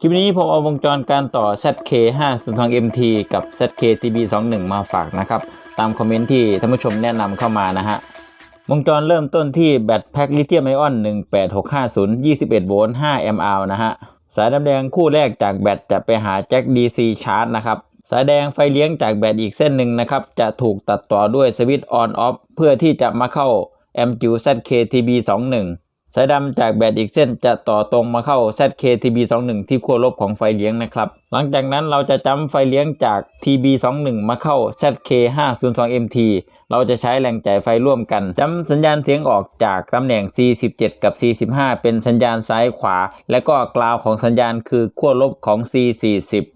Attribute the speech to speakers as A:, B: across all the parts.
A: คลิปนี้ผมเอาวงจรการต่อ ZK5 02 MT กับ ZK-TB21 มาฝากนะครับ ตามคอมเมนต์ที่ท่านผู้ชมแนะนำเข้ามานะฮะ วงจรเริ่มต้นที่แบตแพ็คลิเธียมไอออน 18650 21 โวลต์5 mAh นะฮะ สายดำแดงคู่แรกจากแบตจะไปหาแจ็ค DC ชาร์จนะครับ สายแดงไฟเลี้ยงจากแบตอีกเส้นหนึ่งนะครับ จะถูกตัดต่อด้วยสวิตช์ on off เพื่อที่จะมาเข้า MQ ZK-TB21 สายดำจากแบตอีกเส้นจะต่อตรงมาเข้า ZK-TB21 ที่ขั้วลบของไฟเลี้ยงนะครับ หลังจากนั้นเราจะจำไฟเลี้ยงจาก TB21 มาเข้า ZK502MT เราจะใช้แรงจ่ายไฟร่วมกันจำสัญญาณเสียงออกจากตำแหน่ง C17 กับ C15 เป็นสัญญาณซ้ายขวา และก็กราวของสัญญาณคือขั้วลบของ C40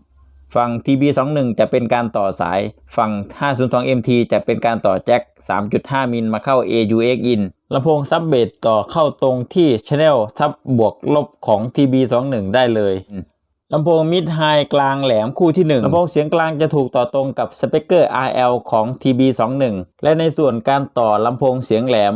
A: ฝั่ง TB21 จะเป็นการต่อสาย ฝั่ง 502MT จะเป็นการต่อแจ็ค 3.5 มิลมาเข้า AUX in ลำโพงซับเบสต่อเข้าตรงที่ Channel ซับบวกลบของ TB21 ได้เลยลำโพงมิดไฮกลางแหลมคู่ที่ 1ลำโพงเสียงกลางจะถูกต่อตรงกับสเปกเกอร์ RL ของ TB21 และในส่วนการต่อลำโพงเสียงแหลม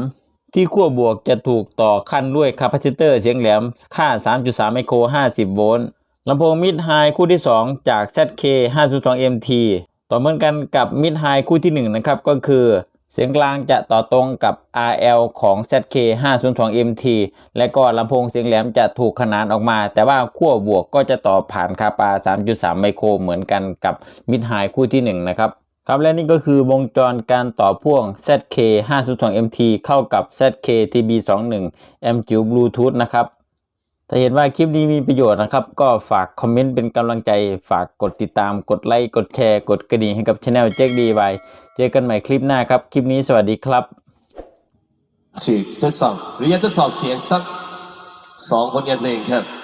A: ที่ขั้วบวกจะถูกต่อขั้นด้วยคาปาซิเตอร์เสียงแหลมค่า 3.3 ไมโคร 50 โวลต์ ลำโพงมิดไฮคู่ที่ 2 จาก ZK 502 MT ต่อเหมือนกันกับมิดไฮคู่ที่ 1 นะครับ ก็คือ เสียงกลางจะต่อตรงกับ RL ของ ZK 502 MT และก็ลำโพงเสียงแหลมจะถูกขนานออกมา แต่ว่าขั้วบวกก็จะต่อผ่านคาปา 3.3 ไมโครเหมือนกันกับมิดไฮคู่ที่ 1 นะครับครับและนี่ก็คือวงจรการต่อพ่วง ZK 502 MT เข้ากับ ZK TB21 MQ Bluetooth นะครับ ถ้าเห็นว่าคลิปนี้มีประโยชน์นะครับ ก็ฝากคอมเมนต์เป็นกำลังใจ ฝากกดติดตาม กดไลค์ กดแชร์ กดกระดิ่งให้กับช anel เจ๊กดีไวเจอกันใหม่คลิปหน้าครับ คลิปนี้สวัสดีครับ
B: ฉีกทดสอบเรียนทดสอบเสียงสักสองผลงานเพลงครับ